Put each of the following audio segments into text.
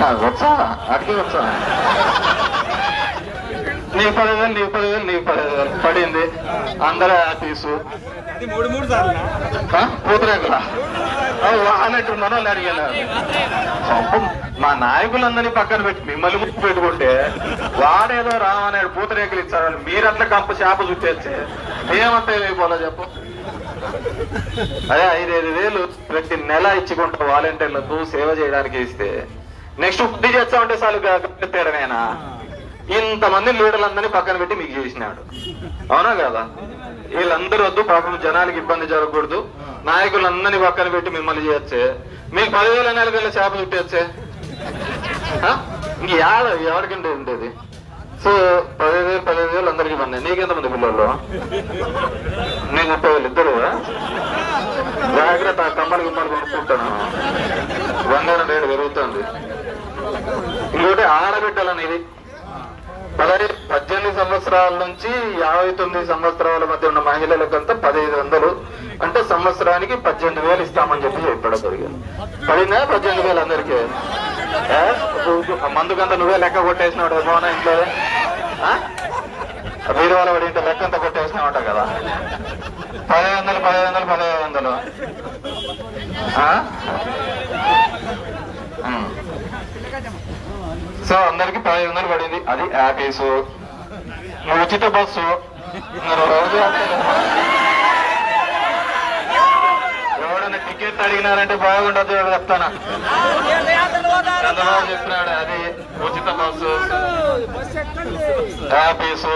నాకు వచ్చా? అడిగి వచ్చా? నీ పదివేలు నీ పదివేలు నీ పదివేలు పడింది. అందరూ సార్లు పూతరేకులా అన్నట్టు మనల్ని అడిగాను మా నాయకులందరినీ పక్కన పెట్టి మిమ్మల్ని గుర్తు పెట్టుకుంటే వాడేదో రామన్నాడు పూతరేకులు ఇచ్చాడు మీరట్లా కంప చేప చుట్టేస్తే మేమంతా ఏమైపోలే చెప్పు. అదే ఐదైదు వేలు ప్రతి నెల ఇచ్చుకుంటా వాలంటీర్లకు సేవ చేయడానికి ఇస్తే నెక్స్ట్ బుద్ధి చేస్తామంటే చాలు తేడమేనా ఇంతమంది లీడర్లందరినీ పక్కన పెట్టి మీకు చేసినాడు. అవునా కదా? వీళ్ళందరూ వద్దు పాపం జనాలకి ఇబ్బంది జరగకూడదు. నాయకులందరినీ పక్కన పెట్టి మిమ్మల్ని చేయొచ్చే. మీకు పదివేల నెలకల్లా చేప చుట్టేచ్చే ఇంక యాడ ఎవరికంటే ఉండేది? సో పదిహేను వేలు పదిహేను వేలు అందరికి పన్నాయి నీకెంతమంది పిల్లలు? నీకు ముప్పై వేలు ఇద్దరు జాగ్రత్త కమ్మలు గుమ్మలు కొనుక్కుంటాను. వందల రేటు పెరుగుతుంది. ఇంకోటి ఆడబిడ్డలనేది. పదహైదు పద్దెనిమిది సంవత్సరాల నుంచి యాభై తొమ్మిది సంవత్సరాల మధ్య ఉన్న మహిళలకంతా పదహైదు వందలు. అంటే సంవత్సరానికి పద్దెనిమిది వేలు ఇస్తామని చెప్పి చెప్పడం జరిగింది. పడిందా పద్దెనిమిది వేలు అందరికీ. మందుకంతా నువ్వే లెక్క కొట్టేసినాడు మోన ఇంట్లో. ఆ? వీరి వాళ్ళ ఇంట్లో లెక్క అంతా కొట్టేసినావంట కదా. పదిహేను వందలు పదిహేను వందలు పదిహేను వందలు. ఆ? సో అందరికి పదిహేను వందలు పడింది. అది యాపీసు నువ్వు ఉచిత బస్సు. రోజు ఎవడన్నా టికెట్ అడిగినారంటే బాగుండదు చెప్తానా? చంద్రబాబు చెప్పినాడు అది ఉచిత బస్సు. యాపీసు?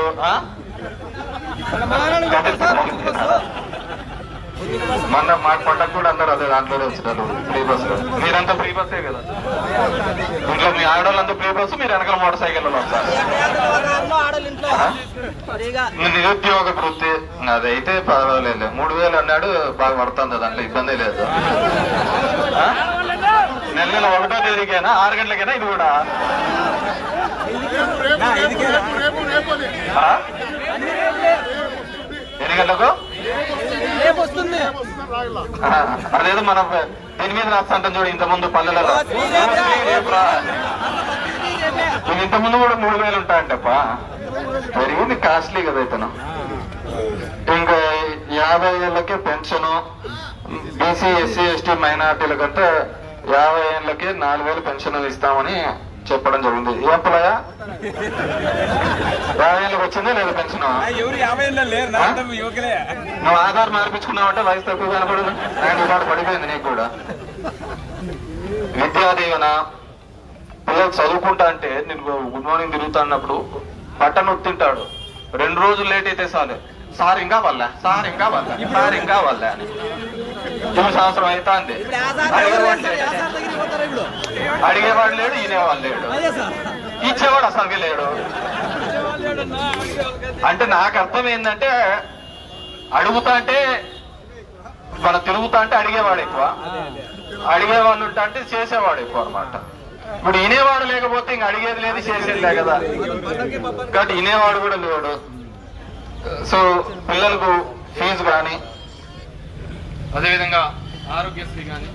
మొన్న మా పండగ కూడా అందరు అదే దాంట్లోనే వచ్చినారు ఫ్రీ బస్ మీరంతా ఫ్రీ బస్సే కదా? ఇంట్లో మీ ఆడవాళ్ళంతా ఫ్రీ బస్సు మీరు వెనకాల మోటార్ సైకిల్ మీ నిరుద్యోగ వృత్తి అదైతే పర్వాలేదు. మూడు వేలు అన్నాడు బాగా పడుతుంది దాంట్లో ఇబ్బంది లేదు? నెల నెల ఒకటో తేదీకైనా ఆరు గంటలకైనా ఇది కూడా. అదేదో మన దీని మీద రాస్తాంటాం చూడు ఇంత ముందు పల్లెలలో నువ్వు ఇంత ముందు కూడా మూడు వేలు ఉంటాయంటప్ప. పెరిగింది కాస్ట్లీ కదా ఇతను. ఇంకా యాభై ఏళ్ళకే పెన్షన్ బీసీ ఎస్సీ ఎస్టీ మైనార్టీలకంటే యాభై ఏళ్ళకి నాలుగు వేలు పెన్షన్ ఇస్తామని చెప్పడం జరిగింది. ఏం పిల్లయా యాభై ఏళ్ళకి వచ్చిందా లేదా పెన్షన్? నువ్వు ఆధార్ మార్పించుకున్నావంటే వయసు తక్కువ కనపడదు. ఆయన ఇవాడు పడిపోయింది నీకు కూడా. విద్యా దీవెన పిల్లలు చదువుకుంటా అంటే నేను గుడ్ మార్నింగ్ తిరుగుతా అన్నప్పుడు బట్టను ఒత్తింటాడు రెండు రోజులు లేట్ అయితే చాలు. సార్ ఇంకా వల్ల సార్ ఇంకా వల్ల సార్ ఇంకా వల్ల అని సంవత్సరం అయితే అంది అడిగేవాడు లేడు. అడిగేవాడు లేడు. ఈనేవాడు లేడు ఇచ్చేవాడు అసలుకి లేడు. అంటే నాకు అర్థం ఏంటంటే అడుగుతా అంటే మన తిరుగుతా అంటే అడిగేవాడు ఎక్కువ. అడిగేవాళ్ళు ఉంటా అంటే చేసేవాడు ఎక్కువ అనమాట ఇప్పుడు వినేవాడు లేకపోతే ఇంక అడిగేది లేదు చేసేది లే కదా. కాబట్టి వినేవాడు కూడా లేడు. సో పిల్లలకు ఫీజు కానీ అదేవిధంగా ఆరోగ్యశ్రీ కానీ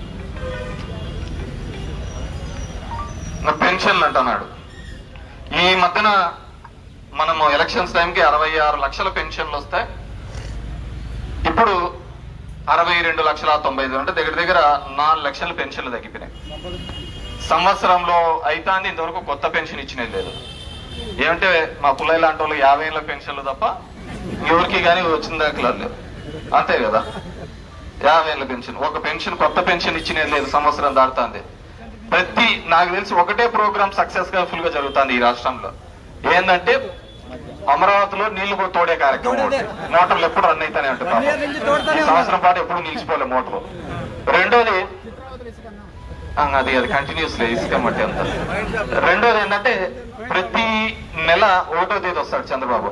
పెన్షన్లు అంటున్నాడు. ఈ మధ్యన మనము ఎలక్షన్స్ టైంకి అరవై ఆరు లక్షల పెన్షన్లు వస్తాయి. ఇప్పుడు అరవై రెండు లక్షల తొంభై ఐదు అంటే దగ్గర దగ్గర నాలుగు లక్షల పెన్షన్లు తగ్గిపోయినాయి. సంవత్సరంలో అయితాంది ఇంతవరకు కొత్త పెన్షన్ ఇచ్చినది లేదు. ఏమంటే మా పుల్లయ్య లాంటి వాళ్ళు యాభై ఏళ్ళ పెన్షన్లు తప్ప ఎవరికి కానీ వచ్చిన దాఖలా లేదు. అంతే కదా? యాభై ఏళ్ళ పెన్షన్. ఒక పెన్షన్ కొత్త పెన్షన్ ఇచ్చినది లేదు సంవత్సరం దాటుతుంది. ప్రతి నాకు తెలిసి ఒకటే ప్రోగ్రామ్ సక్సెస్గా జరుగుతుంది ఈ రాష్ట్రంలో. ఏంటంటే అమరావతిలో నీళ్ళు తోడే కార్యక్రమం. మోటార్లు ఎప్పుడు రన్ అయితేనే పాపం. ఈ సంవత్సరం పాటు ఎప్పుడు నిలిచిపోలే మోటార్. రెండోది అది అది కంటిన్యూస్ ఇసుక మట్టి అంత. రెండోది ఏంటంటే ప్రతి నెల ఒకటో తేదీ వస్తాడు చంద్రబాబు.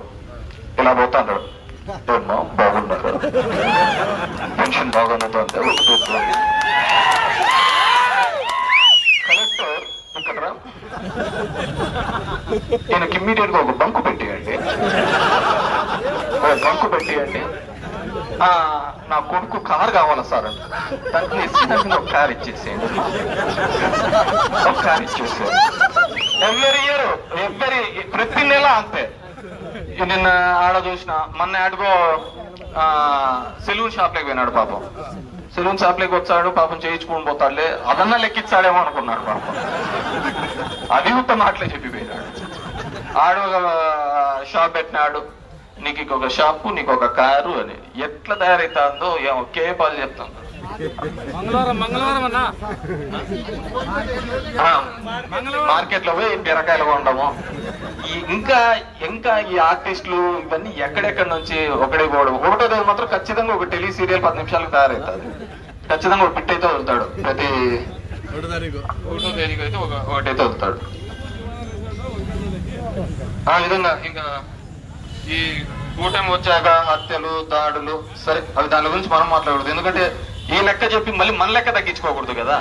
ఇలా పోతాడు ఏమ్మా బాగున్నారు? పెన్షన్ బాగున్నదో అంటే ఒకటో తేదీ. కలెక్టర్ ఇక్కడ ఈయనకి ఇమ్మీడియట్గా ఒక బంకు పెట్టేయండి. ఒక బంకు పెట్టేయండి. నా కొడుకు కారు కావాలా సార్ అంటే. దానికి ఇచ్చినట్టు ఒక కారు ఇచ్చేసేయండి. ఒక కారు ఇచ్చేసేయండి. ఎవ్రీ ఇయర్ ఎవ్రీ ప్రతి నెల అంతే. నిన్న ఆడ చూసిన మొన్న ఆడుకో సెలూన్ షాప్లోకి పోయినాడు పాపం. సెలూన్ షాప్ లేకి వచ్చాడు పాపం చేయించుకొని పోతాడులే. అదన్నా లెక్కిచ్చాడేమో అనుకున్నాడు పాపం. అది ఉత్త మాటలే చెప్పిపోయినాడు. ఆడు ఒక షాప్ పెట్టినాడు. నీకు ఇంకొక షాపు నీకు ఒక కారు అని. ఎట్లా తయారైతుందో ఏమో కేపాలు చెప్తాను మంగళవారం మంగళవారం అన్నా. మార్కెట్లో పోయి బీరకాయలు కొనడము. ఈ ఇంకా ఇంకా ఈ ఆర్టిస్టులు ఇవన్నీ ఎక్కడెక్కడి నుంచి ఒకడే పోవడం. ఒకటో రోజు మాత్రం ఖచ్చితంగా ఒక టెలి సీరియల్ పది నిమిషాలకు తయారవుతుంది ఖచ్చితంగా ఒక పిట్ అయితే వదులుతాడు. ప్రతి ఒకటో తేదీకి అయితే ఒక ఒకటైతే వదులుతాడు. ఆ విధంగా ఇంకా ఈ కూటమి వచ్చాక హత్యలు దాడులు సరే అవి దాని గురించి మనం మాట్లాడకూడదు. ఎందుకంటే ఈ లెక్క చెప్పి మళ్ళీ మన లెక్క తగ్గించుకోకూడదు కదా?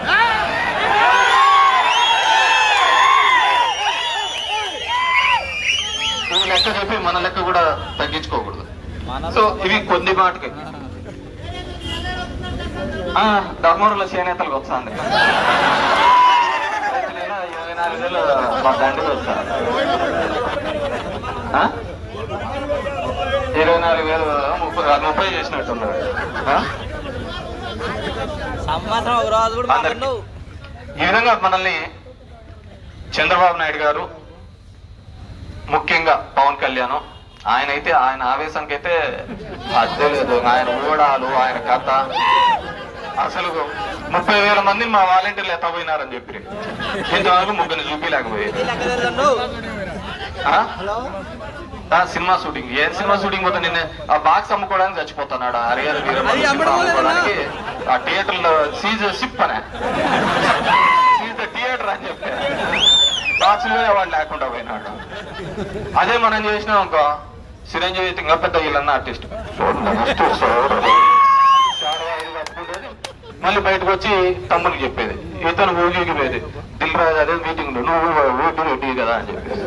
ఈ లెక్క చెప్పి మన లెక్క కూడా తగ్గించుకోకూడదు. సో ఇవి కొద్ది మాటకి ధర్మవరంలో చేనేతలకు వస్తుంది ఇరవై నాలుగు వేలు మా? ఇరవై నాలుగు వేలు ముప్పై ముప్పై చేసినట్టున్నాడు ఆ? సంవత్సరం ఒక రోజు కూడా అందరికీ. మాట్లాడు ఈ విధంగా మనల్ని చంద్రబాబు నాయుడు గారు ముఖ్యంగా పవన్ కళ్యాణ్ ఆయన అయితే ఆయన ఆవేశానికి అయితే లేదు. ఆయన ఊడాలు ఆయన కథ. అసలు ముప్పై వేల మంది మా వాలంటీర్లు ఎత్తపోయినారని చెప్పి ఇంతవరకు ముగ్గురిని చూపించలేకపోయారు సినిమా షూటింగ్. ఏ సినిమా షూటింగ్ పోతే నిన్న ఆ బాక్స్ అమ్ముకోవడానికి చచ్చిపోతున్నాడు హరిహర? అమ్ముకోవడానికి ఆ థియేటర్లో సీజ్ సిప్ అనే. సీజ్ థియేటర్ అని చెప్పి. బాక్స్ వాడు లేకుండా పోయినాడు. అదే మనం చేసినాం అనుకో. చిరంజీవి ఇంకా పెద్ద వీళ్ళన్న ఆర్టిస్ట్. మళ్ళీ బయటకు వచ్చి తమ్మునికి చెప్పేది. ఇతను ఊగికి పోయేది అదే మీటింగ్ నువ్వు ఓటు రెడ్డి కదా అని చెప్పేసి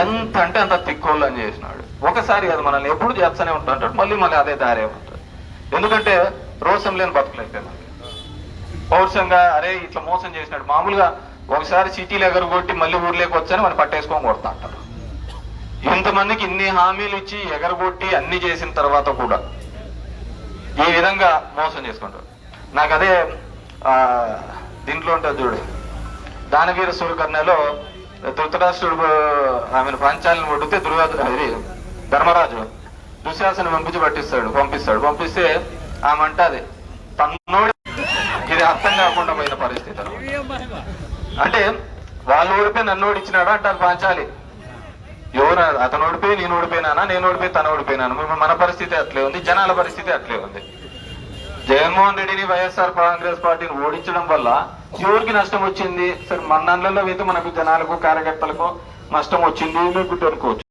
ఎంత అంటే అంత తిక్కోళ్ళు అని చేసినాడు ఒకసారి అది మనల్ని ఎప్పుడు చేస్తూనే ఉంటాడు మళ్ళీ మళ్ళీ అదే దారే ఉంటుంది ఎందుకంటే రోషం లేని బతుకులైపోయింది పౌరుషంగా అరే ఇట్లా మోసం చేసినాడు మామూలుగా ఒకసారి సిటీలో ఎగరగొట్టి మళ్ళీ ఊర్లోకి వచ్చని మనం పట్టేసుకొని కొడతా అంటారు ఇంతమందికి ఇన్ని హామీలు ఇచ్చి ఎగరగొట్టి అన్ని చేసిన తర్వాత కూడా ఈ విధంగా మోసం చేసుకుంటారు నాకు అదే ఆ, దీంట్లో ఉంటుంది చూడు దానవీర సూర్యకర్ణలో ధృతరాష్ట్రుడు ఆమెను పంచాలను కొడితే దుర్యోధ ఇది ధర్మరాజు దుశ్శాసనం పంపించి పట్టిస్తాడు పంపిస్తాడు. పంపిస్తే ఆమె అంటది తన్నోడు ఇది అర్థం కాకుండా పోయిన పరిస్థితి అంటే వాళ్ళు ఓడిపోయి నన్ను ఓడిచ్చినాడు అంటారు పాంచాలి. ఎవరు అతను ఓడిపోయి నేను ఓడిపోయినానా? నేను ఓడిపోయి తను ఓడిపోయినాను? మన పరిస్థితి అట్లే ఉంది జనాల పరిస్థితి అట్లే ఉంది. జగన్మోహన్ రెడ్డిని వైఎస్ఆర్ కాంగ్రెస్ పార్టీని ఓడించడం వల్ల ఎవరికి నష్టం వచ్చింది. సరే మన దాంట్లో అయితే మనకు జనాలకు కార్యకర్తలకు నష్టం వచ్చింది. మీకు అనుకోవచ్చు